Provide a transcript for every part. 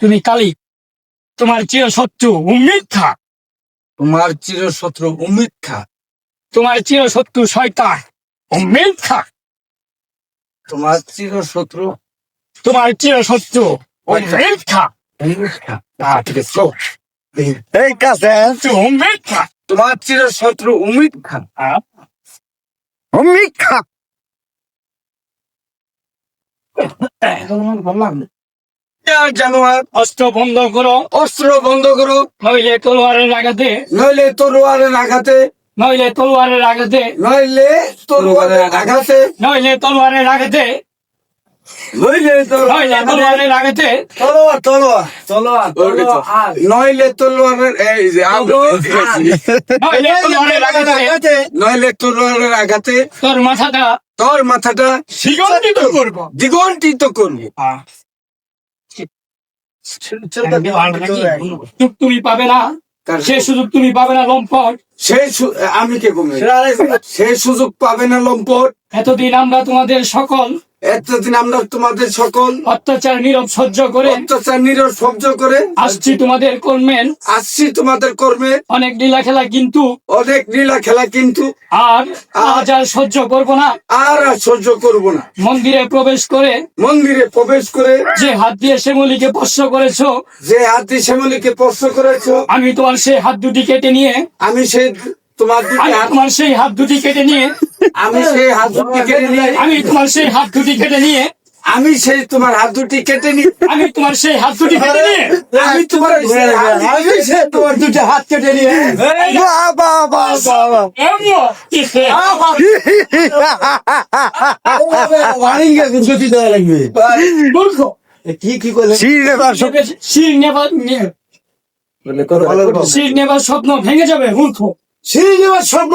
তুমি কালি তোমার চির শত্রু উম্মিদ খা তোমার চির শত্রু উম্মিদ খা তোমার চির শত্রু শয়তা উম্মিদ খা তোমার চির শত্রু তোমার চির শত্রু উম্মিদ খা উম্মিদ খা ঠিক আছে উম্মিদ খা তোমার চির শত্রু উমিদ খা মিথ্যা জানোয়ার অস্ত্র বন্ধ করো। অস্ত্র বন্ধ করো। নইলে তলোয়ারের আঘাতে। নইলে তরোয়ারের আঘাতে। নইলে তলোয়ারের আঘাতে। নইলে তলোয়ারের আঘাতে। নইলে তলোয়ারের আঘাতে। নইলে তলোয়ারের এই যে নইলে তলোয়ারের আঘাতে নইলে তলোয়ারের আঘাতে তোর মাথাটা তোর মাথাটা করব। দিগন্তিত করব। সুযোগ তুমি পাবে না। সে সুযোগ তুমি পাবে না লম্পট। সেই সু- আমি কে কমে? সেই সুযোগ পাবে না লম্পট। এতদিন আমরা তোমাদের সকল এতদিন আমরা তোমাদের সকল অত্যাচার নীরব সহ্য করে অত্যাচার নিরর সহ্য করে আসছি তোমাদের কর্মের। আসছি তোমাদের কর্মে অনেক লীলা খেলা কিন্তু অনেক লীলা খেলা কিন্তু আর আজ আর সহ্য করব না। আর আর সহ্য করব না। মন্দিরে প্রবেশ করে মন্দিরে প্রবেশ করে যে হাত দিয়ে শ্যামলিকে স্পর্শ করেছ যে হাতি শ্যামলীকে স্পর্শ করেছ আমি তোমার সেই হাত দুটি কেটে নিয়ে আমি সেই তোমার তোমার সেই হাত দুটি কেটে নিয়ে আমি সেই হাত দুটি কেটে নিয়ে আমি তোমার সেই হাত দুটি কেটে নিয়ে আমি সেই তোমার হাত দুটি কেটে নি আমি তোমার সেই হাত দুটি কেটে নিয়ে আমি তোমার সেই আমি সে তোমার দুটো হাত কেটে নিয়ে বাবা বাবা দেওয়া লাগবে। কি কি করলে? শির নেবার শির নেবার শির নেবার স্বপ্ন ভেঙে যাবে মূর্খ স্বপ্ন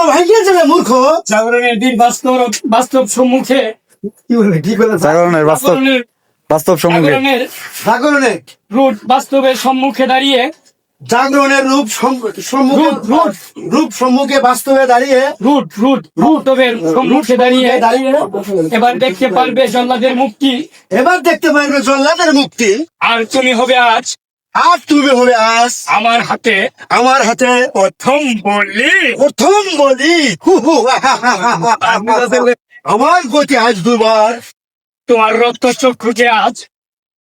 মূর্খ। জাগরণের দিন বাস্তব বাস্তব সম্মুখে। কি বলে কি করে জাগরণের বাস্তব বাস্তব সম্মুখে। জাগরণের জাগরণে রুট বাস্তবের সম্মুখে দাঁড়িয়ে। জাগরণের রূপ সম্মুখে রূপ, সম্মুখে বাস্তবে দাঁড়িয়ে রুট রুট বাস্তবের সম্মুখে দাঁড়িয়ে। দাঁড়িয়ে এবার দেখতে পারবে জল্লাদের মুক্তি। এবার দেখতে পারবে জল্লাদের মুক্তি। আর তুমি হবে আজ আর তুমি হবে আস আমার হাতে আমার হাতে প্রথম বলি। প্রথম বলি। হু হু হা হা হা হা হা হা। আমার গতি আজ দুবার। তোমার রক্ত চক্ষুকে আজ